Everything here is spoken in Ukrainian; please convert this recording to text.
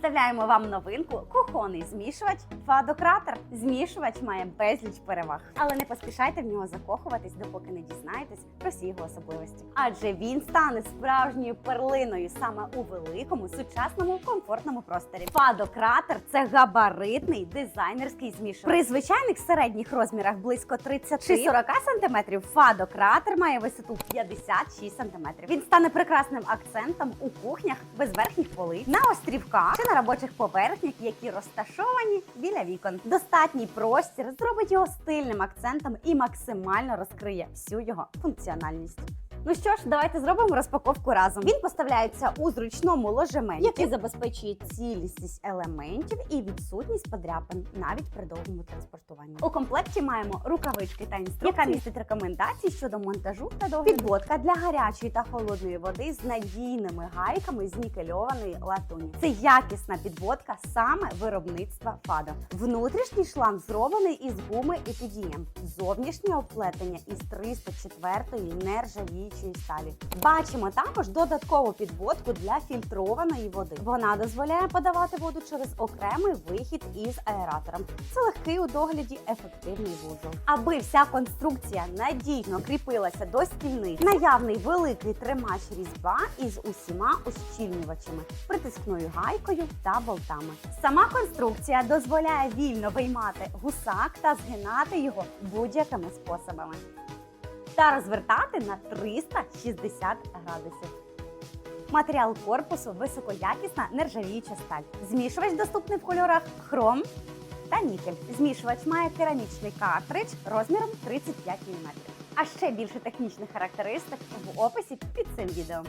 Представляємо вам новинку кухонний змішувач Фадократер. Змішувач має безліч переваг, але не поспішайте в нього закохуватись, допоки не дізнаєтесь про всі його особливості. Адже він стане справжньою перлиною саме у великому, сучасному, комфортному просторі. Фадократер це габаритний дизайнерський змішувач. При звичайних середніх розмірах близько 30-40 см Фадократер має висоту 56 см. Він стане прекрасним акцентом у кухнях без верхніх полиць, на острівках чи на робочих поверхнях, які розташовані біля вікон. Достатній простір зробить його стильним акцентом і максимально розкриє всю його функціональність. Ну що ж, давайте зробимо розпаковку разом. Він поставляється у зручному ложементі, який забезпечує цілісність елементів і відсутність подряпин навіть при довгому транспортуванні. У комплекті маємо рукавички та інструкції, яка містить рекомендації щодо монтажу та догляду. Підводка для гарячої та холодної води з надійними гайками з нікельованої латуні. Це якісна підводка саме виробництва ФАДО. Внутрішній шланг зроблений із гуми епідієм. Зовнішнє обплетення із 304-ї нержавіючої сталі. Бачимо також додаткову підводку для фільтрованої води. Вона дозволяє подавати воду через окремий вихід із аератором. Це легкий у догляді ефективний вузол. Аби вся конструкція надійно кріпилася до стільниць, наявний великий тримач різьба із усіма ущільнювачами, притискною гайкою та болтами. Сама конструкція дозволяє вільно виймати гусак та згинати його будь-якими способами та розвертати на 360 градусів. Матеріал корпусу високоякісна нержавіюча сталь. Змішувач доступний в кольорах хром та нікель. Змішувач має керамічний картридж розміром 35 мм. А ще більше технічних характеристик в описі під цим відео.